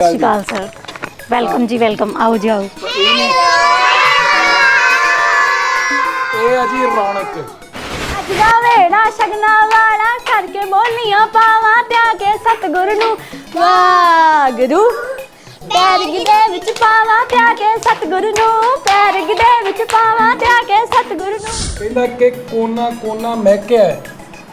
ਸਤਿ ਸ਼੍ਰੀ ਅਕਾਲ ਸਰ। ਵੈਲਕਮ ਜੀ ਵੈਲਕਮ। ਆਓ ਜੀ ਆਓ। ਇਹ ਆ ਜੀ ਰੌਣਕ। ਅੱਜ ਦਾ ਵੇੜਾ ਸ਼ਗਨਾ ਵਾਲਾ ਕਰਕੇ ਬੋਲੀਆਂ ਪਾਵਾਂ ਤੇ ਆ ਕੇ ਸਤਿਗੁਰ ਨੂੰ। ਵਾਗਰੂ ਪੈਰਗ ਦੇ ਵਿੱਚ ਪਾਵਾਂ ਤੇ ਆ ਕੇ ਸਤਿਗੁਰ ਨੂੰ। ਪੈਰਗ ਦੇ ਵਿੱਚ ਪਾਵਾਂ ਤੇ ਆ ਕੇ ਸਤਿਗੁਰ ਨੂੰ। ਕਹਿੰਦਾ ਕਿ ਕੋਨਾ ਕੋਨਾ ਮਹਿਕਿਆ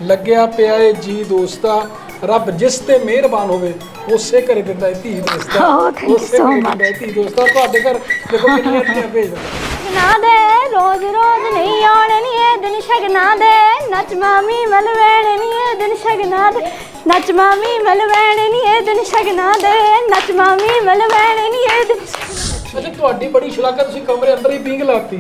ਲੱਗਿਆ ਪਿਆ ਏ ਜੀ ਦੋਸਤਾ। ਰੱਬ ਜਿਸ ਤੇ ਮਿਹਰਬਾਨ ਹੋਵੇ ਉਸੇ ਘਰੇ ਦਿੰਦਾ ਏ ਧੀ ਦੋਸਤਾ Oh, thank you ਉਸੇ so ਘਰੇ much. ਦਿੰਦਾ ਏ ਧੀ ਦੋਸਤਾ ਤੁਹਾਡੇ ਘਰ ਦੇਖੋ ਕਿੰਨੀਆਂ ਧੀਆਂ ਭੇਜਦਾ ਸ਼ਗਨਾ ਦੇ ਰੋਜ਼ ਰੋਜ਼ ਨਹੀਂ ਆਉਣੇ ਨੀ ਇਹ ਦਿਨ ਸ਼ਗਨਾ ਦੇ। ਨੱਚ ਮਾਮੀ ਮਲ ਵੇਣੇ ਨੀ ਇਹ ਦਿਨ ਸ਼ਗਨਾ ਦੇ। ਨੱਚ ਮਾਮੀ ਮਲ ਵੇਣੇ ਨੀ ਇਹ ਦਿਨ ਸ਼ਗਨਾ ਦੇ। ਨੱਚ ਮਾਮੀ ਮਲ ਵੇਣੇ ਨੀ ਇਹ ਦਿਨ ਅੱਛਾ ਤੁਹਾਡੀ ਬੜੀ ਸ਼ਲਾਘਾ ਤੁਸੀਂ ਕਮਰੇ ਅੰਦਰ ਹੀ ਪੀਂਗ ਲਾਤੀ।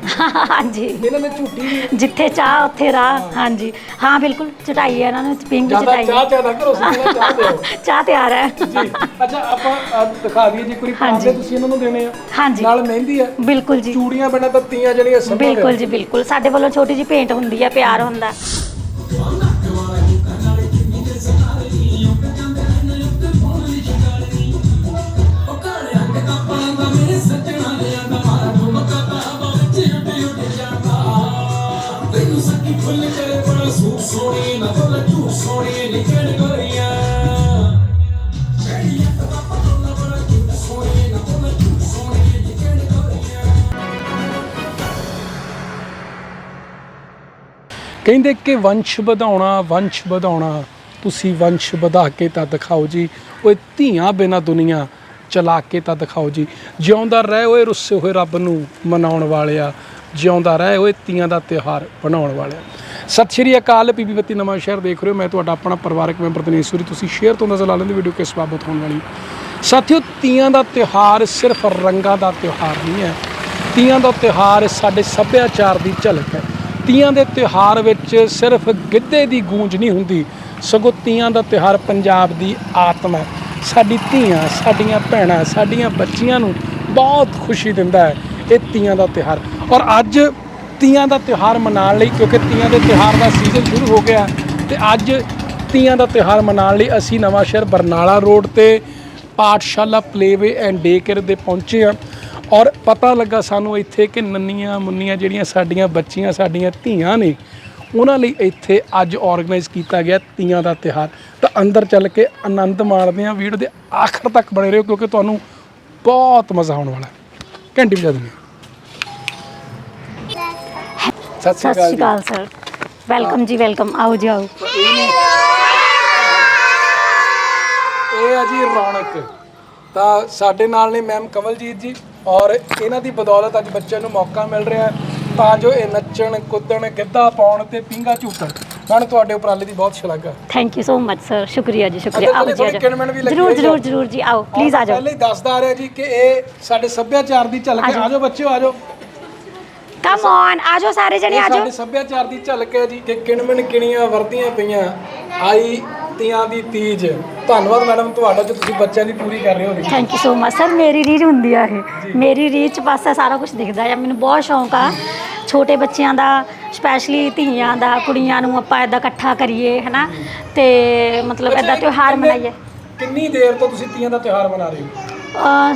ਹਾਂਜੀ। ਇਹਨਾਂ ਨੇ ਨਹੀਂ ਜਿੱਥੇ ਚਾਹ ਉੱਥੇ ਰਾਹ। ਹਾਂਜੀ। ਹਾਂ ਬਿਲਕੁਲ ਚਟਾਈ ਹੈ ਇਹਨਾਂ ਨੂੰ ਪਿੰਗ ਜ਼ਿਆਦਾ ਚਟਾਈ। ਚਾਹ ਚਾਹ ਨਾ ਕਰੋ ਸਿੱਧਾ ਚਾਹ ਦਿਓ। ਚਾਹ ਤਿਆਰ ਹੈ। ਜੀ। ਅੱਛਾ ਆਪਾਂ ਅਹ, ਦਿਖਾ ਦਈਏ ਜੀ ਕੋਈ ਹਾਂਜੀ। ਪਾਉਂਦੇ ਤੁਸੀਂ ਇਹਨਾਂ ਨੂੰ ਦੇਣੇ ਆ? ਹਾਂਜੀ। ਨਾਲ ਮਹਿੰਦੀ ਆ ਬਿਲਕੁਲ ਜੀ। ਚੂੜੀਆਂ ਬਿਨਾਂ ਤਾਂ ਤੀਆਂ ਜਿਹੜੀਆਂ ਸੰਭਵ ਬਿਲਕੁਲ ਜੀ ਬਿਲਕੁਲ। ਸਾਡੇ ਵੱਲੋਂ ਛੋਟੀ ਜੀ ਭੇਂਟ ਹੁੰਦੀ ਹੈ ਪਿਆਰ ਹੁੰਦਾ। ਕਹਿੰਦੇ ਕਿ ਵੰਸ਼ ਵਧਾਉਣਾ ਵੰਸ਼ ਵਧਾਉਣਾ, ਤੁਸੀਂ ਵੰਸ਼ ਵਧਾ ਕੇ ਤਾਂ ਦਿਖਾਓ ਜੀ। ਓਏ ਧੀਆਂ ਬਿਨਾ ਦੁਨੀਆ ਚਲਾ ਕੇ ਤਾਂ ਦਿਖਾਓ ਜੀ। ਜਿਉਂਦਾ ਰਹਿ ਓਏ ਰੁੱਸੇ ਹੋਏ ਰੱਬ ਨੂੰ ਮਨਾਉਣ ਵਾਲਿਆ। ਜਿਉਂਦਾ ਰਹਿ ਓਏ ਤੀਆਂ ਦਾ ਤਿਉਹਾਰ ਬਣਾਉਣ ਵਾਲਿਆ। ਸਤਿ ਸ਼੍ਰੀ ਅਕਾਲ ਪੀਪੀ ਬੱਤੀ ਨਵਾਂ ਸ਼ਹਿਰ ਦੇਖ ਰਹੇ ਹੋ। ਮੈਂ ਤੁਹਾਡਾ ਆਪਣਾ ਪਰਿਵਾਰਕ ਮੈਂਬਰ ਦਿਨੇਸ਼ ਤੁਸੀਂ ਸ਼ੇਅਰ ਤੋਂ ਨਜ਼ਰ ਲਾ ਲੈਂਦੇ ਵੀਡੀਓ ਕਿਸ ਬਾਬਤ ਹੋਣ ਵਾਲੀ। ਸਾਥੀਓ, ਤੀਆਂ ਦਾ ਤਿਉਹਾਰ ਸਿਰਫ ਰੰਗਾਂ ਦਾ ਤਿਉਹਾਰ ਨਹੀਂ ਹੈ। ਤੀਆਂ ਦਾ ਤਿਉਹਾਰ ਸਾਡੇ ਸੱਭਿਆਚਾਰ ਦੀ ਝਲਕ ਹੈ। ਤੀਆਂ ਦੇ ਤਿਉਹਾਰ ਵਿੱਚ ਸਿਰਫ ਗਿੱਧੇ ਦੀ ਗੂੰਜ ਨਹੀਂ ਹੁੰਦੀ, ਸਗੋਂ ਤੀਆਂ ਦਾ ਤਿਉਹਾਰ ਪੰਜਾਬ ਦੀ ਆਤਮਾ ਸਾਡੀ ਧੀਆਂ, ਸਾਡੀਆਂ ਭੈਣਾਂ, ਸਾਡੀਆਂ ਬੱਚੀਆਂ ਨੂੰ ਬਹੁਤ ਖੁਸ਼ੀ ਦਿੰਦਾ ਹੈ ਇਹ ਤੀਆਂ ਦਾ ਤਿਉਹਾਰ। ਔਰ ਅੱਜ ਤੀਆਂ ਦਾ ਤਿਉਹਾਰ ਮਨਾਉਣ ਲਈ, ਕਿਉਂਕਿ ਤੀਆਂ ਦੇ ਤਿਉਹਾਰ ਦਾ ਸੀਜ਼ਨ ਸ਼ੁਰੂ ਹੋ ਗਿਆ ਤੇ ਅੱਜ ਤੀਆਂ ਦਾ ਤਿਉਹਾਰ ਮਨਾਉਣ ਲਈ ਅਸੀਂ ਨਵਾਂ ਸ਼ਹਿਰ ਬਰਨਾਲਾ ਰੋਡ ਤੇ ਪਾਠਸ਼ਾਲਾ, ਪਲੇਵੇ ਐਂਡ ਡੇ ਕੇਅਰ ਦੇ ਪਹੁੰਚੇ ਆ ਔਰ ਪਤਾ ਲੱਗਾ ਸਾਨੂੰ ਇੱਥੇ ਕਿ ਨੰਨੀਆਂ ਮੁੰਨੀਆਂ ਜਿਹੜੀਆਂ ਸਾਡੀਆਂ ਬੱਚੀਆਂ ਸਾਡੀਆਂ ਧੀਆਂ ਨੇ ਉਹਨਾਂ ਲਈ ਇੱਥੇ ਅੱਜ ਆਰਗੇਨਾਈਜ਼ ਕੀਤਾ ਗਿਆ ਤੀਆਂ ਦਾ ਤਿਹਾਰ ਤਾਂ ਅੰਦਰ ਚੱਲ ਕੇ ਆਨੰਦ ਮਾਣਦੇ ਆ ਵੀਡੀਓ ਦੇ ਆਖਰ ਤੱਕ ਬਣੇ ਰਹੋ ਕਿਉਂਕਿ ਤੁਹਾਨੂੰ ਬਹੁਤ ਮਜ਼ਾ ਆਉਣ ਵਾਲਾ ਹੈ। ਘੰਟੀ ਵਜਾ ਦਿੰਦੇ ਹਾਂ। ਸਤਿ ਸਤਿ ਸ਼੍ਰੀ ਅਕਾਲ ਸਰ। ਵੈਲਕਮ ਜੀ ਵੈਲਕਮ। ਆਓ ਜੀ ਆਓ। ਇਹ ਆ ਜੀ ਰੌਣਕ। ਤਾਂ ਸਾਡੇ ਨਾਲ ਨੇ ਮੈਮ ਕਮਲਜੀਤ ਜੀ ਔਰ ਇਹਨਾਂ ਦੀ ਬਦੌਲਤ ਅੱਜ ਬੱਚਿਆਂ ਨੂੰ ਮੌਕਾ ਮਿਲ ਰਿਹਾ ਤਾਂ ਜੋ ਇਹ ਨੱਚਣ ਕੁੱਦਣ ਗਿੱਧਾ ਪਾਉਣ ਤੇ ਪਿੰਗਾ ਝੂਟਣ। ਮੈਂ ਤੁਹਾਡੇ ਉਪਰਾਲੇ ਦੀ ਬਹੁਤ ਸ਼ਲਾਘਾ। Thank you so much sir ਸ਼ੁਕਰੀਆ ਜੀ ਸ਼ੁਕਰੀਆ। ਆਓ ਜੀ ਜਰੂਰ। ਜਰੂਰ ਜਰੂਰ ਜੀ ਆਓ ਪਲੀਜ਼ ਆ ਜਾਓ। ਪਹਿਲੇ ਹੀ ਦੱਸਦਾ ਆ ਰਿਹਾ ਜੀ ਕਿ ਇਹ ਸਾਡੇ ਸੱਭਿਆਚਾਰ ਦੀ ਝਲਕ ਹੈ। ਆ ਜਾਓ। ਬੱਚਿਓ ਆ ਜਾਓ। ਕਮ ਔਨ ਆ ਜਾਓ ਸਾਰੇ ਜਣੇ ਆ ਜਾਓ ਸਾਡੇ ਸੱਭਿਆਚਾਰ ਦੀ ਝਲਕ ਹੈ ਜੀ ਕਿ ਕਿਣਮਣ ਕਿਣੀਆਂ ਵਰਦੀਆਂ ਪਈਆਂ। ਆਈ ਤੀਆਂ ਦੀ ਤੀਜ। ਧੰਨਵਾਦ ਮੈਡਮ ਤੁਹਾਡਾ ਜੋ ਤੁਸੀਂ ਬੱਚਿਆਂ ਦੀ ਪੂਰੀ ਕਰ ਰਹੇ ਹੋ ਜੀ thank you so much sir ਮੇਰੀ ਰੀਝ ਹੁੰਦੀ ਆ ਇਹ। ਮੇਰੀ ਰੀਝ ਚ ਇਹ ਸਾਰਾ ਕੁਝ ਦਿਖਦਾ ਆ। ਮੈਨੂੰ ਬਹੁਤ ਸ਼ੌਂਕ ਆ। ਛੋਟੇ ਬੱਚਿਆਂ ਦਾ ਸਪੈਸ਼ਲੀ ਧੀਆਂ ਦਾ ਕੁੜੀਆਂ ਨੂੰ ਆਪਾਂ ਇਦਾਂ ਇਕੱਠਾ ਕਰੀਏ ਹਨਾ? ਤੇ ਮਤਲਬ ਇਦਾਂ ਤਿਉਹਾਰ ਮਨਾਈਏ। ਕਿੰਨੀ ਦੇਰ ਤੋਂ ਤੁਸੀਂ ਤੀਆਂ ਦਾ ਤਿਉਹਾਰ ਮਨਾ ਰਹੇ ਹੋ?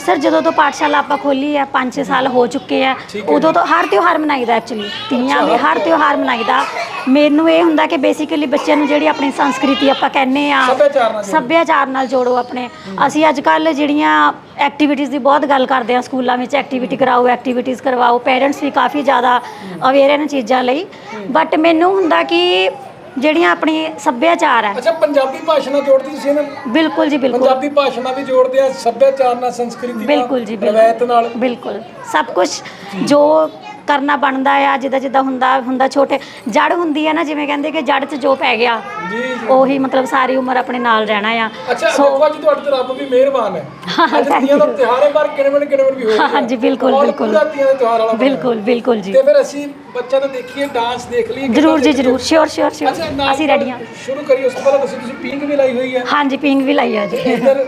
ਸਰ ਜਦੋਂ ਤੋਂ ਪਾਠਸ਼ਾਲਾ ਆਪਾਂ ਖੋਲੀ ਆ 5-6 ਸਾਲ ਹੋ ਚੁੱਕੇ ਆ ਹੈ ਉਦੋਂ ਤੋਂ ਹਰ ਤਿਉਹਾਰ ਮਨਾਈਦਾ ਐਕਚੁਅਲੀ ਤੀਆਂ ਵੀ ਹਰ ਤਿਉਹਾਰ ਮਨਾਈਦਾ। ਮੈਨੂੰ ਇਹ ਹੁੰਦਾ ਕਿ ਬੇਸਿਕਲੀ ਬੱਚਿਆਂ ਨੂੰ ਜਿਹੜੀ ਆਪਣੀ ਸੰਸਕ੍ਰਿਤੀ ਆਪਾਂ ਕਹਿੰਨੇ ਆ ਸੱਭਿਆਚਾਰ ਨਾਲ ਜੋੜੋ। ਸੱਭਿਆਚਾਰ ਨਾਲ ਜੋੜੋ ਆਪਣੇ। ਅਸੀਂ ਅੱਜ ਕੱਲ ਜਿਹੜੀਆਂ ਐਕਟੀਵਿਟੀਜ਼ ਦੀ ਬਹੁਤ ਗੱਲ ਕਰਦੇ ਆ ਸਕੂਲਾਂ ਵਿੱਚ ਐਕਟੀਵਿਟੀ ਕਰਾਓ ਐਕਟੀਵਿਟੀਜ਼ ਕਰਵਾਓ ਪੇਰੈਂਟਸ ਵੀ ਕਾਫੀ ਜ਼ਿਆਦਾ ਅਵੇਅਰ ਇਹਨਾਂ ਚੀਜ਼ਾਂ ਲਈ। ਬਟ ਮੈਨੂੰ ਹੁੰਦਾ ਕਿ ਜਿਹੜੀਆਂ ਆਪਣੀ ਸੱਭਿਆਚਾਰ ਹੈ। ਅੱਛਾ ਪੰਜਾਬੀ ਭਾਸ਼ਾ ਨਾਲ ਜੋੜਦੀ ਤੁਸੀਂ ਇਹਨਾਂ ਨੂੰ? ਬਿਲਕੁਲ ਜੀ ਬਿਲਕੁਲ। ਪੰਜਾਬੀ ਭਾਸ਼ਾ ਨਾਲ ਵੀ ਜੋੜਦੇ ਆ ਸੱਭਿਆਚਾਰ ਨਾਲ ਸੰਸਕ੍ਰਿਤੀ ਨਾਲ ਬਿਲਕੁਲ ਜੀ ਰਵਾਇਤ ਬਿਲਕੁਲ ਨਾਲ? ਬਿਲਕੁਲ। ਸਭ ਕੁਝ ਜੋ ਕਰਨਾ ਬਣਦਾ ਆ ਜਿੱਦਾਂ ਜਿੱਦਾਂ ਹੁੰਦਾ ਹੁੰਦਾ ਛੋਟੇ ਜੜ ਹੁੰਦੀ ਹੈ ਨਾ ਜਿਵੇਂ ਕਹਿੰਦੇ ਕਿ ਜੜ 'ਚ ਜੋ ਪੈ ਗਿਆ ਜੀ ਜੀ। ਉਹੀ ਮਤਲਬ ਸਾਰੀ ਉਮਰ ਆਪਣੇ ਨਾਲ ਰਹਿਣਾ ਆ। ਅੱਛਾ ਦੇਖੋ ਅੱਜ ਤੁਹਾਡੇ ਤੇ ਰੱਬ ਵੀ ਮਿਹਰਬਾਨ ਹੈ। ਅੱਜ thank ਤੀਆਂ ਦਾ you. ਤਿਉਹਾਰ ਹੈ ਪਰ ਕਿਣਵਣ ਕਿਣਵਣ ਵੀ ਹੋ ਰਿਹਾ ਹਾਂਜੀ, ਬਿਲਕੁਲ, ਬਿਲਕੁਲ। ਪੂਰਾ ਤੀਆਂ ਦੇ ਤਿਉਹਾਰ ਵਾਲਾ ਬਣਿਆ। ਬਿਲਕੁਲ ਬਿਲਕੁਲ ਜੀ। ਤੇ ਫਿਰ ਅਸੀਂ ਬੱਚਿਆਂ ਨੂੰ ਦੇਖੀਏ ਡਾਂਸ ਦੇਖ ਲਈਏ ਕਿੱਦਾਂ ਜਰੂਰ ਜੀ ਦੇਖਦੇ ਜਰੂਰ। ਸ਼ੋਰ ਸ਼ੋਰ ਅੱਛਾ ਸ਼ੋਰ ਨਾਲ ਅਸੀਂ ਰੈਡੀ ਹਾਂ। ਸ਼ੁਰੂ ਕਰੀਏ ਉਸ ਤੋਂ ਪਹਿਲਾਂ ਤੁਸੀਂ ਤੁਸੀਂ ਪਿੰਕ ਵੀ ਲਾਈ ਹੋਈ ਹੈ। ਹਾਂਜੀ ਪਿੰਗ ਵੀ ਲਾਈ ਆ ਜੀ। ਇੱਧਰ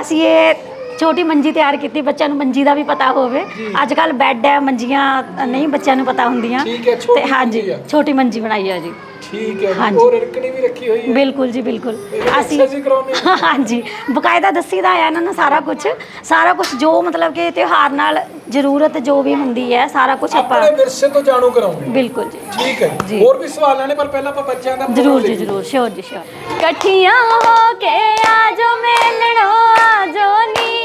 ਅਸੀਂ ਇਹ ਛੋਟੀ ਮੰਜੀ ਤਿਆਰ ਕੀਤੀ ਬੱਚਿਆਂ ਨੂੰ ਮੰਜੀ ਦਾ ਵੀ ਪਤਾ ਹੋਵੇ। ਅੱਜ ਕੱਲ ਬੈੱਡ ਹੈ ਮੰਜੀਆਂ ਨਹੀਂ ਬੱਚਿਆਂ ਨੂੰ ਪਤਾ ਹੁੰਦੀਆਂ। ਠੀਕ ਹੈ, ਛੋਟੀ ਤੇ ਹਾਂਜੀ ਮੰਜੀ ਆ। ਛੋਟੀ ਮੰਜੀ ਬਣਾਈ ਹੈ ਜੀ। ਠੀਕ ਹੈ ਜੀ ਹਾਂਜੀ। ਉਹ ਰਿੜਕਣੀ ਵੀ ਰੱਖੀ ਹੋਈ ਹੈ? ਬਿਲਕੁਲ ਜੀ ਬਿਲਕੁਲ। ਅਸੀਂ ਹਾਂਜੀ। ਬਕਾਇਦਾ ਦੱਸੀਦਾ ਆ ਇਹਨਾਂ ਨੂੰ ਸਾਰਾ ਕੁਝ ਸਾਰਾ ਕੁਝ ਜੋ ਮਤਲਬ ਕਿ ਤਿਉਹਾਰ ਨਾਲ ਜ਼ਰੂਰਤ ਜੋ ਵੀ ਹੁੰਦੀ ਹੈ ਸਾਰਾ ਕੁਝ ਆਪਾਂ ਆਪਣੇ ਵਿਰਸੇ ਤੋਂ ਜਾਣੂ ਕਰਾਉਂਗੇ ਬਿਲਕੁਲ ਜੀ। ਠੀਕ ਹੈ ਜੀ। ਹੋਰ ਵੀ ਸਵਾਲ ਨੇ ਪਰ ਪਹਿਲਾਂ ਆਪਾਂ ਬੱਚਿਆਂ ਦਾ ਜ਼ਰੂਰ ਜੀ ਜ਼ਰੂਰ। ਸ਼ੋਰ ਜੀ ਸ਼ੋਰ। ਇਕੱਠੀਆਂ ਹੋ ਕੇ ਆਜੋ ਮੇਲਣੋ ਆਜੋ ਨੀ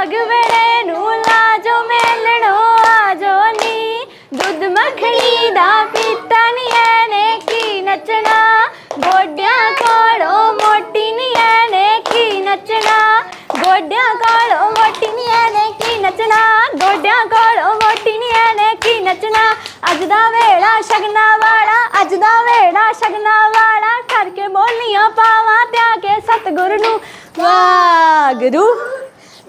ਭਾਗ ਵੇਲੇ ਨੂੰ ਲਾਜੋ, ਮੇਲਣੋ ਆਜੋ ਨੀ। ਦੁੱਧ ਮੱਖਣੀ ਦਾ ਪੀਤਾ ਨੀ ਐਨੇ ਕੀ ਨੱਚਣਾ। ਗੋਡਿਆਂ ਕੋਲੋਂ ਮੋਟੀ ਨੀ ਐਨੇ ਕੀ ਨੱਚਣਾ। ਗੋਡਿਆਂ ਕੋਲੋਂ ਮੋਟੀ ਨੀ ਐਨੇ ਕੀ ਨੱਚਣਾ। ਗੋਡਿਆਂ ਕੋਲੋਂ ਮੋਟੀ ਨੀ ਐਨੇ ਕੀ ਨੱਚਣਾ। ਅੱਜ ਦਾ ਵੇੜਾ ਸ਼ਗਨਾ ਵਾਲਾ, ਅੱਜ ਦਾ ਵੇੜਾ ਸ਼ਗਨਾ ਵਾਲਾ। ਕਰਕੇ ਬੋਲੀਆਂ ਪਾਵਾਂ ਤਿਆ ਕੇ ਸਤਿਗੁਰ ਨੂੰ। ਵਾਗਰੂ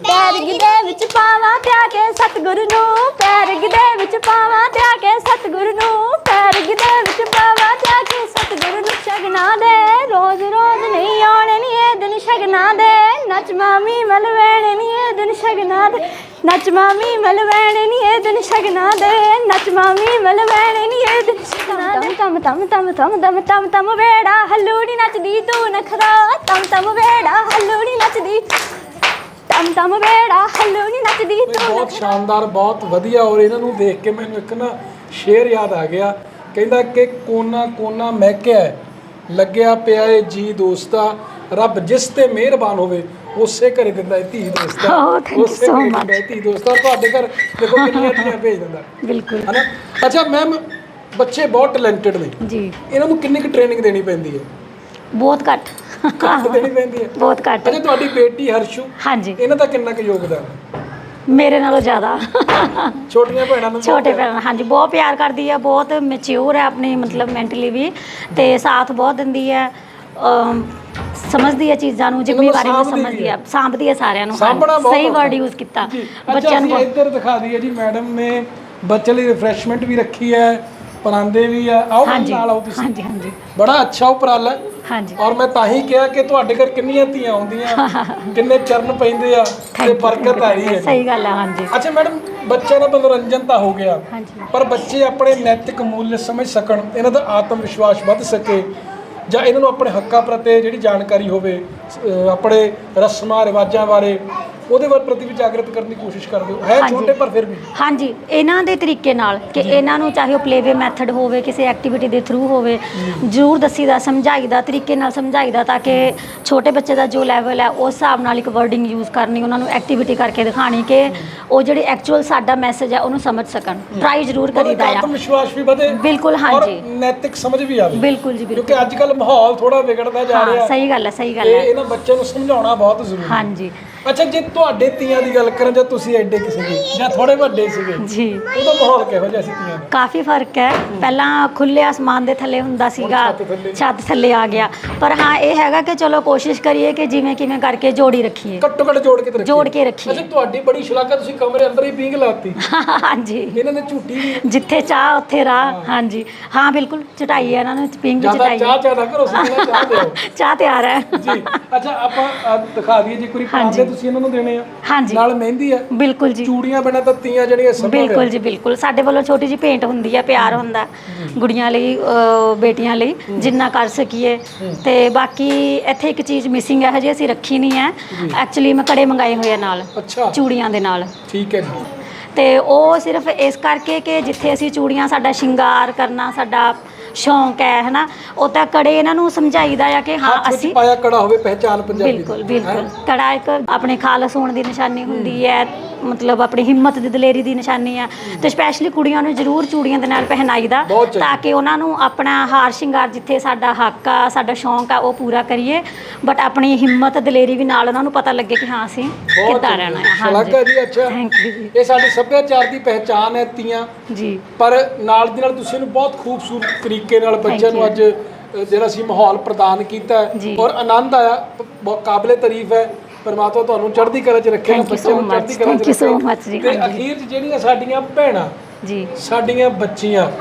ਪੈਰਗ ਦੇ ਵਿੱਚ ਪਾਵਾਂ ਤਿਆ ਕੇ ਸਤਿਗੁਰੂ ਨੂੰ, ਪੈਰਗ ਦੇ ਵਿੱਚ ਪਾਵਾਂ ਤਿਆ ਕੇ ਸਤਿਗੁਰੂ ਨੂੰ, ਪੈਰਗ ਦੇ ਵਿੱਚ ਪਾਵਾਂ ਤਿਆ ਕੇ ਸਤਿਗੁਰ ਨੂੰ ਸ਼ਗਨਾ ਦੇ। ਰੋਜ਼ ਰੋਜ਼ ਨਹੀਂ ਆਉਣੇ ਨੀ ਇਹ ਦਿਨ ਸ਼ਗਨਾ ਦੇ। ਨੱਚ ਮਾਮੀ ਮਲਵੇਣੇ ਨੀ ਇਹ ਦਿਨ ਸ਼ਗਨਾ ਦੇ। ਨੱਚ ਮਾਮੀ ਮਲਵੇਣੇ ਨੀ ਇਹ ਦਿਨ ਸ਼ਗਨਾ ਦੇ। ਨੱਚ ਮਾਮੀ ਮਲਵੇਣੇ ਨੀ ਇਹ ਦਿਨ ਸ਼ਗਨਾ ਦੇ। ਤਮ ਤਮ ਤਮ ਤਮ ਤਮ ਤਮ ਤਮ ਵੇੜਾ ਹੱਲੂੜੀ ਨੱਚਦੀ ਤੂੰ ਨਖਰਾ ਤਮ ਤਮ ਵੇੜਾ ਹੱਲੂੜੀ ਨੱਚਦੀ। ਤਮ ਤਮ ਵੇੜਾ ਹੱਲੂੜੀ ਨੱਚਦੀ ਤੂੰ ਬਹੁਤ ਸ਼ਾਨਦਾਰ ਬਹੁਤ ਵਧੀਆ ਔਰ ਇਹਨਾਂ ਨੂੰ ਦੇਖ ਕੇ ਮੈਨੂੰ ਇੱਕ ਨਾ ਸ਼ੇਰ ਯਾਦ ਆ ਗਿਆ। ਕਹਿੰਦਾ ਕਿ ਕੋਨਾ ਕੋਨਾ ਮਹਿਕਿਆ ਲੱਗਿਆ ਪਿਆ ਏ ਜੀ ਦੋਸਤਾ ਰੱਬ ਜਿਸ ਤੇ ਮਿਹਰਬਾਨ ਹੋਵੇ ਉਸੇ ਘਰੇ ਦਿੰਦਾ ਹੈ ਧੀ ਦੋਸਤਾ। Oh, thank you ਉਸੇ so ਘਰੇ much. ਦਿੰਦਾ ਹੈ ਧੀ ਦੋਸਤਾ। ਤੁਹਾਡੇ ਘਰ ਦੇਖੋ ਕਿੰਨੀਆਂ ਧੀਆਂ ਭੇਜ ਦਿੰਦਾ। ਬਿਲਕੁਲ। ਹਨਾ? ਅੱਛਾ ਮੈਮ ਬੱਚੇ ਬਹੁਤ ਟੈਲੈਂਟਡ ਨੇ। ਜੀ। ਇਹਨਾਂ ਨੂੰ ਕਿੰਨੀ ਕੁ ਟ੍ਰੇਨਿੰਗ ਦੇਣੀ ਪੈਂਦੀ ਹੈ? ਬਹੁਤ ਘੱਟ। ਘੱਟ ਦੇਣੀ ਪੈਂਦੀ ਹੈ। ਬਹੁਤ ਘੱਟ। ਅੱਛਾ ਤੁਹਾਡੀ ਬੇਟੀ ਹਰਸ਼ੂ ਹਾਂਜੀ। ਇਹਨਾਂ ਦਾ ਕਿੰਨਾ ਕੁ ਯੋਗਦਾਨ ਹੈ? ਮੇਰੇ ਨਾਲੋਂ ਜ਼ਿਆਦਾ। ਛੋਟੀਆਂ ਭੈਣਾਂ ਨੂੰ ਛੋਟੇ ਭੈਣ ਹਾਂਜੀ ਬਹੁਤ ਪਿਆਰ ਕਰਦੀ ਹੈ ਬਹੁਤ ਮੈਚਿਓਰ ਹੈ ਆਪਣੀ ਮਤਲਬ ਮੈਂਟਲੀ ਵੀ ਤੇ ਸਾਥ ਬਹੁਤ ਦਿੰਦੀ ਹੈ। ਅਮ, ਸਮਝਦੀ ਹੈ ਚੀਜ਼ਾਂ ਨੂੰ ਜ਼ਿੰਮੇਵਾਰੀ ਨੂੰ ਸਾਂਭਦੀ ਸਮਝਦੀ ਹੈ। ਸਾਂਭਦੀ ਹੈ ਸਾਰਿਆਂ ਨੂੰ ਸਾਂਭਣਾ ਹਾਂਜੀ, ਬਹੁਤ ਸਹੀ ਔਖਾ। ਵਰਡ ਯੂਜ਼ ਕੀਤਾ। ਜੀ ਬੱਚਿਆਂ ਬੱਚਿਆਂ ਨੂੰ ਨੂੰ ਬਹੁਤ- ਇੱਧਰ ਦਿਖਾ ਦਈਏ ਜੀ ਮੈਡਮ ਨੇ ਬੱਚੇ ਲਈ ਰਿਫਰੈਸ਼ਮੈਂਟ ਵੀ ਰੱਖੀ ਹੈ ਪਰਾਂਦੇ ਵੀ ਆ ਆਓ ਮੈਮ ਹਾਂਜੀ ਨਾਲ ਆਓ ਤੁਸੀਂ। ਹਾਂਜੀ ਹਾਂਜੀ। ਬੜਾ ਅੱਛਾ ਉਪਰਾਲਾ। ਹੈ ਹਾਂਜੀ। ਔਰ ਮੈਂ ਤਾਂ ਹੀ ਕਿਹਾ ਕਿ ਤੁਹਾਡੇ ਘਰ ਕਿੰਨੀਆਂ ਧੀਆਂ ਆਉਂਦੀਆਂ ਕਿੰਨੇ ਚਰਨ ਪੈਂਦੇ ਆ ਤੇ ਬਰਕਤ ਆ ਰਹੀ ਹੈ ਸਹੀ ਗੱਲ ਹੈ ਹਾਂਜੀ। ਅੱਛਾ ਮੈਡਮ ਬੱਚਿਆਂ ਦਾ ਮਨੋਰੰਜਨ ਤਾਂ ਹੋ ਗਿਆ ਹਾਂਜੀ। ਪਰ ਬੱਚੇ ਆਪਣੇ ਨੈਤਿਕ ਮੁੱਲ ਸਮਝ ਸਕਣ ਇਹਨਾਂ ਦਾ ਆਤਮ ਵਿਸ਼ਵਾਸ ਵੱਧ ਸਕੇ ਜਾਂ ਇਹਨਾਂ ਨੂੰ ਆਪਣੇ ਹੱਕਾਂ ਪ੍ਰਤੀ ਜਿਹੜੀ ਜਾਣਕਾਰੀ ਹੋਵੇ ਆਪਣੇ ਰਸਮਾਂ ਰਿਵਾਜਾਂ ਬਾਰੇ ਉਹਦੇ ਬਾਰੇ ਪ੍ਰਤੀ ਵੀ ਜਾਗਰਤ ਕਰਨ ਦੀ ਕੋਸ਼ਿਸ਼ ਕਰਦੇ ਹੋ। ਹੈ ਹਾਂਜੀ। ਛੋਟੇ ਪਰ ਫਿਰ ਵੀ। ਹਾਂਜੀ ਇਹਨਾਂ ਦੇ ਤਰੀਕੇ ਨਾਲ ਕਿ ਇਹਨਾਂ ਨੂੰ ਚਾਹੇ ਉਹ ਪਲੇਵੇ ਮੈਥਡ ਹੋਵੇ ਕਿਸੇ ਐਕਟੀਵਿਟੀ ਦੇ ਥਰੂ ਹੋਵੇ ਜ਼ਰੂਰ ਦੱਸੀਦਾ ਸਮਝਾਈਦਾ ਤਰੀਕੇ ਨਾਲ ਸਮਝਾਈਦਾ ਤਾਂ ਕਿ ਛੋਟੇ ਬੱਚੇ ਦਾ ਜੋ ਲੈਵਲ ਹੈ ਉਸ ਹਿਸਾਬ ਨਾਲ ਇੱਕ ਵਰਡਿੰਗ ਯੂਜ਼ ਕਰਨੀ ਉਹਨਾਂ ਨੂੰ ਐਕਟੀਵਿਟੀ ਕਰਕੇ ਦਿਖਾਣੀ ਕਿ ਉਹ ਜਿਹੜੀ ਐਕਚੁਅਲ ਸਾਡਾ ਮੈਸੇਜ ਹੈ ਉਹਨੂੰ ਸਮਝ ਸਕਣ। ਟਰਾਈ ਜ਼ਰੂਰ ਕਰੀਦਾ ਆ। ਆਤਮ ਵਿਸ਼ਵਾਸ ਵੀ ਵਧੇ ਬਿਲਕੁਲ ਔਰ ਹਾਂਜੀ। ਨੈਤਿਕ ਸਮਝ ਵੀ ਆਵੇ। ਬਿਲਕੁਲ ਜੀ ਬਿਲਕੁਲ। ਕਿਉਂਕਿ ਅੱਜ ਕੱਲ ਮਾਹੌਲ ਥੋੜਾ ਵਿਗੜਦਾ ਜਾ ਹਾਂ ਰਿਹਾ। ਸਹੀ ਗੱਲ ਹੈ ਸਹੀ ਗੱਲ ਤੇ ਹੈ। ਇਹਨਾਂ ਬੱਚਿਆਂ ਨੂੰ ਸਮਝਾਉਣਾ ਬਹੁਤ ਜ਼ਰੂਰੀ ਹੈ। ਹਾਂਜੀ। ਅੱਛਾ ਜੇ ਤੁਹਾਡੇ ਤੀਆਂ ਦੀ ਗੱਲ ਕਰਾਂ ਜਾਂ ਤੁਸੀਂ ਐਡੇ ਕਿਸੇ ਦੀ? ਜਾਂ ਥੋੜੇ ਵੱਡੇ ਸੀਗੇ? ਜੀ। ਉਹਦਾ ਮਾਹੌਲ ਕਿਹੋ ਜਿਹਾ ਸੀ ਤੀਆਂ ਦਾ? ਕਾਫੀ ਫ਼ਰਕ ਹੈ। ਪਹਿਲਾਂ ਖੁੱਲੇ ਆਸਮਾਨ ਦੇ ਥੱਲੇ ਹੁੰਦਾ ਸੀਗਾ ਛੱਤ ਥੱਲੇ। ਆ ਗਿਆ। ਪਰ ਹਾਂ ਇਹ ਹੈਗਾ ਕਿ ਚਲੋ ਕੋਸ਼ਿਸ਼ ਕਰੀਏ ਕਿ ਜਿਵੇਂ ਕਿਵੇਂ ਕਰਕੇ ਜੋੜੀ ਰੱਖੀਏ। ਘੱਟੋ ਘੱਟ ਜੋੜ ਕੇ ਜੋੜ ਕੇ ਰੱਖੀਏ। ਅੱਛਾ ਤੁਹਾਡੀ ਬੜੀ ਸ਼ਲਾਘਾ ਤੁਸੀਂ ਕਮਰੇ ਅੰਦਰ ਹੀ ਪੀਂਗ ਲਾਤੀ। ਹਾਂਜੀ। ਇਹਨਾਂ ਨੇ ਝੂਟੀ ਜਿੱਥੇ ਚਾਹ ਉੱਥੇ ਰਾਹ। ਹਾਂਜੀ। ਹਾਂ ਬਿਲਕੁਲ ਚਟਾਈ ਹੈ ਇਹਨਾਂ ਨੂੰ ਪਿੰਗ ਚਟਾਈ। ਚਾਹ ਚਾਹ ਨਾ ਕਰੋ ਚਾਹ ਦਿਓ ਚਾਹ ਤਿਆਰ ਹੈ। ਜੀ। ਅੱਛਾ ਆਪਾਂ ਦਿਖਾ ਦਈਏ ਜੇ ਕੋਈ ਪਾਉਂਦੇ ਤੁਸੀਂ ਇਹਨਾਂ ਨੂੰ ਦੇਣੇ ਆ? ਹਾਂਜੀ। ਨਾਲ ਮਹਿੰਦੀ ਆ? ਬਿਲਕੁਲ ਜੀ। ਚੂੜੀਆਂ ਬਿਨਾਂ ਤਾਂ ਤੀਆਂ ਜਿਹੜੀਆਂ ਸੰਭਵ ਬਿਲਕੁਲ ਜੀ ਬਿਲਕੁਲ। ਸਾਡੇ ਵੱਲੋਂ ਛੋਟੀ ਜੀ ਭੇਂਟ ਹੁੰਦੀ ਹੈ ਪਿਆਰ ਹੁੰਦਾ ਗੁੜੀਆਂ ਲਈ ਅਹ, ਬੇਟੀਆਂ ਲਈ ਜਿੰਨਾ ਕਰ ਸਕੀਏ। ਤੇ ਬਾਕੀ ਇੱਥੇ ਇੱਕ ਚੀਜ਼ ਮਿਸਿੰਗ ਹੈ ਹਜੇ ਅਸੀਂ ਰੱਖੀ ਨਹੀਂ ਹੈ ਐਕਚੁਅਲੀ ਮੈਂ ਕੜੇ ਮੰਗਾਏ ਹੋਏ ਆ ਨਾਲ ਅੱਛਾ। ਚੂੜੀਆਂ ਦੇ ਨਾਲ। ਠੀਕ ਹੈ ਜੀ। ਤੇ ਉਹ ਸਿਰਫ ਇਸ ਕਰਕੇ ਕਿ ਜਿੱਥੇ ਅਸੀਂ ਚੂੜੀਆਂ ਸਾਡਾ ਸ਼ਿੰਗਾਰ ਕਰਨਾ ਸਾਡਾ ਸ਼ੌਂਕ ਹੈ ਹਨਾ? ਉਹ ਤਾਂ ਕੜੇ ਇਹਨਾਂ ਨੂੰ ਸਮਝਾਈਦਾ ਆ ਕਿ ਹਾਂ ਹੱਥ ਵਿੱਚ ਅਸੀਂ ਪਾਇਆ ਕੜਾ ਹੋਵੇ ਪਹਿਚਾਨ ਪੰਜਾਬੀ ਦੀ ਬਿਲਕੁਲ ਬਿਲਕੁਲ। ਕੜਾ ਇੱਕ ਆਪਣੇ ਖਾਲਸ ਹੋਣ ਦੀ ਨਿਸ਼ਾਨੀ ਹੁੰਦੀ ਹੈ। ਮਤਲਬ ਆਪਣੀ ਹਿੰਮਤ ਦੀ ਦਲੇਰੀ ਦੀ ਨਿਸ਼ਾਨੀ ਹੈ। ਤੇ ਸਪੈਸ਼ਲੀ ਕੁੜੀਆਂ ਨੂੰ ਜ਼ਰੂਰ ਚੂੜੀਆਂ ਦੇ ਨਾਲ ਪਹਿਨਾਈਦਾ ਬਹੁਤ ਚੰਗੀ। ਤਾਂ ਕਿ ਉਹਨਾਂ ਨੂੰ ਆਪਣਾ ਹਾਰ ਸ਼ਿੰਗਾਰ ਜਿੱਥੇ ਸਾਡਾ ਹੱਕ ਆ ਸਾਡਾ ਸ਼ੌਂਕ ਆ ਉਹ ਪੂਰਾ ਕਰੀਏ। ਬਟ ਆਪਣੀ ਹਿੰਮਤ ਦਲੇਰੀ ਵੀ ਨਾਲ ਉਹਨਾਂ ਨੂੰ ਪਤਾ ਲੱਗੇ ਕਿ ਹਾਂ ਅਸੀਂ ਬਹੁਤ ਕਿੱਦਾਂ। ਰਹਿਣਾ ਹੈ ਸ਼ਲਾਘਾ ਜੀ ਅੱਛਾ। ਥੈਂਕ ਯੂ ਜੀ। ਇਹ ਸਾਡੇ ਸੱਭਿਆਚਾਰ ਦੀ ਪਹਿਚਾਨ ਹੈ ਤੀਆਂ ਜੀ। ਪਰ ਨਾਲ ਦੀ ਨਾਲ ਤੁਸੀਂ ਇਹਨੂੰ ਬਹੁਤ ਖੂਬਸੂਰਤ ਤਰੀਕੇ ਨਾਲ ਬੱਚਿਆਂ ਨੂੰ. ਅੱਜ ਜਿਹੜਾ ਸੀ ਮਾਹੌਲ ਪ੍ਰਦਾਨ ਕੀਤਾ। ਔਰ ਆਨੰਦ ਆਇਆ। ਕਾਬਲੇ ਤਾਰੀਫ ਹੈ। ਪਰਮਾਤਮਾ ਤੁਹਾਨੂੰ ਚੜ੍ਹਦੀ ਕਲਾ 'ਚ ਰੱਖੇ so ਨੂੰ ਚੜ੍ਹਦੀ. ਕਲਾ 'ਚ ਰੱਖੇ। ਤੇ। ਅਖੀਰ 'ਚ ਜਿਹੜੀਆਂ ਸਾਡੀਆਂ ਭੈਣਾਂ ਜੀ। ਸਾਡੀਆਂ ਬੱਚੀਆਂ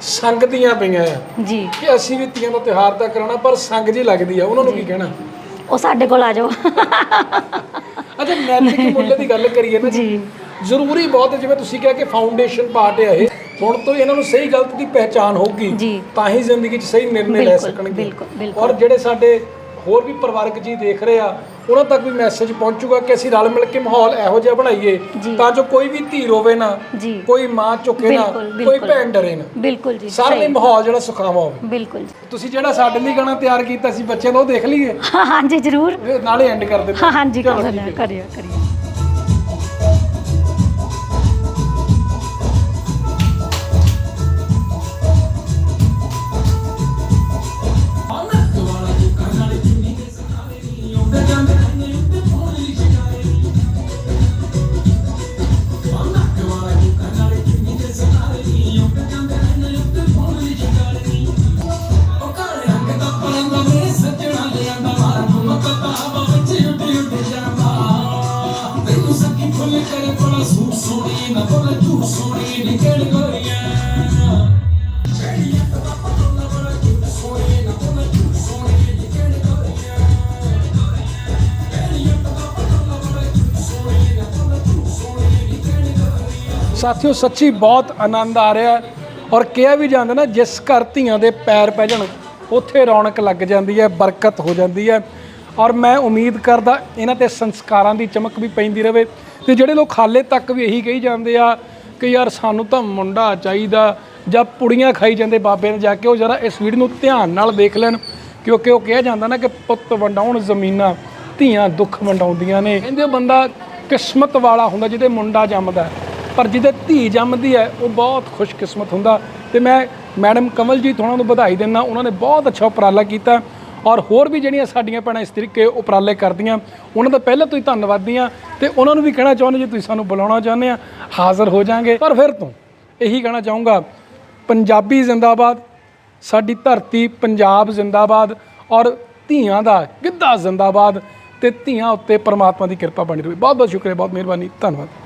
ਸੰਗਦੀਆਂ ਪਈਆਂ ਆ। ਜੀ। ਕਿ ਅਸੀਂ ਵੀ ਤੀਆਂ ਦਾ ਤਿਉਹਾਰ ਤਾਂ ਕਰਾਉਣਾ ਪਰ ਸੰਗ ਜੀ ਲੱਗਦੀ ਆ। ਉਹਨਾਂ ਨੂੰ ਕੀ ਕਹਿਣਾ? ਉਹ ਸਾਡੇ ਕੋਲ ਆ ਜਾਓ। ਅੱਛਾ ਨੈਤਿਕ ਮੁੱਲ ਦੀ ਗੱਲ ਕਰੀਏ ਨਾ ਜੀ। ਜ਼ਰੂਰੀ ਬਹੁਤ ਜਿਵੇਂ ਤੁਸੀਂ ਕਿਹਾ ਕਿ ਫਾਊਂਡੇਸ਼ਨ ਪਾਰਟ ਹੈ ਇਹ। ਹੁਣ ਤੋਂ ਇਹਨਾਂ ਨੂੰ ਸਹੀ ਗਲਤ ਦੀ ਪਹਿਚਾਨ ਹੋਊਗੀ। ਤਾਂ ਹੀ ਜ਼ਿੰਦਗੀ 'ਚ ਸਹੀ ਨਿਰਣੇ ਲੈ ਸਕਣਗੇ। ਔਰ ਜਿਹੜੇ ਸਾਡੇ ਹੋਰ ਵੀ ਪਰਿਵਾਰਕ ਜੀ ਦੇਖ ਰਹੇ ਆ ਉਹਨਾਂ ਤੱਕ ਵੀ ਮੈਸੇਜ ਪਹੁੰਚੂਗਾ ਕਿ ਅਸੀਂ ਰਲ ਮਿਲ ਕੇ ਮਾਹੌਲ ਇਹੋ ਜਿਹਾ ਬਣਾਈਏ। ਤਾਂ ਜੋ ਕੋਈ ਵੀ ਧੀ ਰੋਵੇ ਨਾ ਕੋਈ ਮਾਂ ਝੁਕੇ ਨਾ ਕੋਈ। ਭੈਣ ਡਰੇ ਨਾ ਬਿਲਕੁਲ ਜੀ ਸਾਰੇ ਲਈ ਮਾਹੌਲ ਜਿਹੜਾ ਸੁਖਾਵਾਂ ਹੋਵੇ ਬਿਲਕੁਲ ਜੀ ਤੁਸੀਂ ਜਿਹੜਾ ਸਾਡੇ ਲਈ ਗਾਣਾ ਤਿਆਰ ਕੀਤਾ ਸੀ ਬੱਚਿਆਂ ਦਾ ਉਹ ਦੇਖ ਲਈਏ ਹਾਂ ਹਾਂਜੀ ਜ਼ਰੂਰ ਨਾਲੇ ਐਂਡ ਕਰ ਦਿੰਦੇ ਹਾਂ ਹਾਂਜੀ। ਕਰਿਓ ਕਰਿਓ ਸਾਥੀਓ, ਸੱਚੀ ਬਹੁਤ ਆਨੰਦ ਆ ਰਿਹਾ ਔਰ ਕਿਹਾ ਵੀ ਜਾਂਦਾ ਨਾ, ਜਿਸ ਘਰ ਧੀਆਂ ਦੇ ਪੈਰ ਪੈ ਜਾਣ, ਉੱਥੇ ਰੌਣਕ ਲੱਗ ਜਾਂਦੀ ਹੈ, ਬਰਕਤ ਹੋ ਜਾਂਦੀ ਹੈ। ਔਰ ਮੈਂ ਉਮੀਦ ਕਰਦਾ ਇਹਨਾਂ ਤੇ ਸੰਸਕਾਰਾਂ ਦੀ ਚਮਕ ਵੀ ਪੈਂਦੀ ਰਵੇ। ਤੇ ਜਿਹੜੇ ਲੋਕ ਹਾਲੇ ਤੱਕ ਵੀ ਇਹੀ ਕਹੀ ਜਾਂਦੇ ਆ ਕਿ ਯਾਰ ਸਾਨੂੰ ਤਾਂ ਮੁੰਡਾ ਚਾਹੀਦਾ ਜਾਂ ਪੁੜੀਆਂ ਖਾਈ ਜਾਂਦੇ ਬਾਬੇ ਨੇ ਜਾ ਕੇ, ਉਹ ਜਰਾ ਇਸ ਵੀਡੀਓ ਨੂੰ ਧਿਆਨ ਨਾਲ ਦੇਖ ਲੈਣ। ਕਿਉਂਕਿ ਉਹ ਕਿਹਾ ਜਾਂਦਾ ਨਾ ਕਿ ਪੁੱਤ ਵੰਡਾਉਣ ਜ਼ਮੀਨਾਂ, ਧੀਆਂ ਦੁੱਖ ਵੰਡਾਉਂਦੀਆਂ ਨੇ। ਕਹਿੰਦੇ ਬੰਦਾ ਕਿਸਮਤ ਵਾਲਾ ਹੁੰਦਾ ਜਿਹਦੇ ਮੁੰਡਾ ਜੰਮਦਾ। ਪਰ ਜਿਹਦੇ ਧੀ ਜੰਮਦੀ ਹੈ, ਉਹ ਬਹੁਤ ਖੁਸ਼ਕਿਸਮਤ ਹੁੰਦਾ। ਤੇ ਮੈਂ ਮੈਡਮ ਕਮਲਜੀਤ ਉਹਨਾਂ ਨੂੰ ਵਧਾਈ ਦਿੰਦਾ, ਉਹਨਾਂ ਨੇ ਬਹੁਤ ਅੱਛਾ ਉਪਰਾਲਾ ਕੀਤਾ। ਔਰ ਹੋਰ ਵੀ ਜਿਹੜੀਆਂ ਸਾਡੀਆਂ ਭੈਣਾਂ ਇਸ ਤਰੀਕੇ ਉਪਰਾਲੇ ਕਰਦੀਆਂ, ਉਹਨਾਂ ਦਾ ਪਹਿਲਾਂ ਤੋਂ ਹੀ ਧੰਨਵਾਦੀ ਹਾਂ ਤੇ ਉਹਨਾਂ ਨੂੰ ਵੀ ਕਹਿਣਾ ਚਾਹੁੰਦੇ, ਜੇ ਤੁਸੀਂ ਸਾਨੂੰ ਬੁਲਾਉਣਾ ਚਾਹੁੰਦੇ ਆ, ਹਾਜ਼ਰ ਹੋ ਜਾਾਂਗੇ। ਪਰ ਫਿਰ ਤੋਂ ਇਹੀ ਕਹਿਣਾ ਚਾਹੂੰਗਾ, ਪੰਜਾਬੀ ਜ਼ਿੰਦਾਬਾਦ, ਸਾਡੀ ਧਰਤੀ ਪੰਜਾਬ ਜ਼ਿੰਦਾਬਾਦ ਔਰ ਧੀਆਂ ਦਾ ਗਿੱਧਾ ਜ਼ਿੰਦਾਬਾਦ। ਤੇ ਧੀਆਂ ਉੱਤੇ ਪਰਮਾਤਮਾ ਦੀ ਕਿਰਪਾ ਬਣੀ ਰਹੇ। ਬਹੁਤ ਬਹੁਤ ਸ਼ੁਕਰੀਆ, ਬਹੁਤ ਮਿਹਰਬਾਨੀ। ਧੰਨਵਾਦ।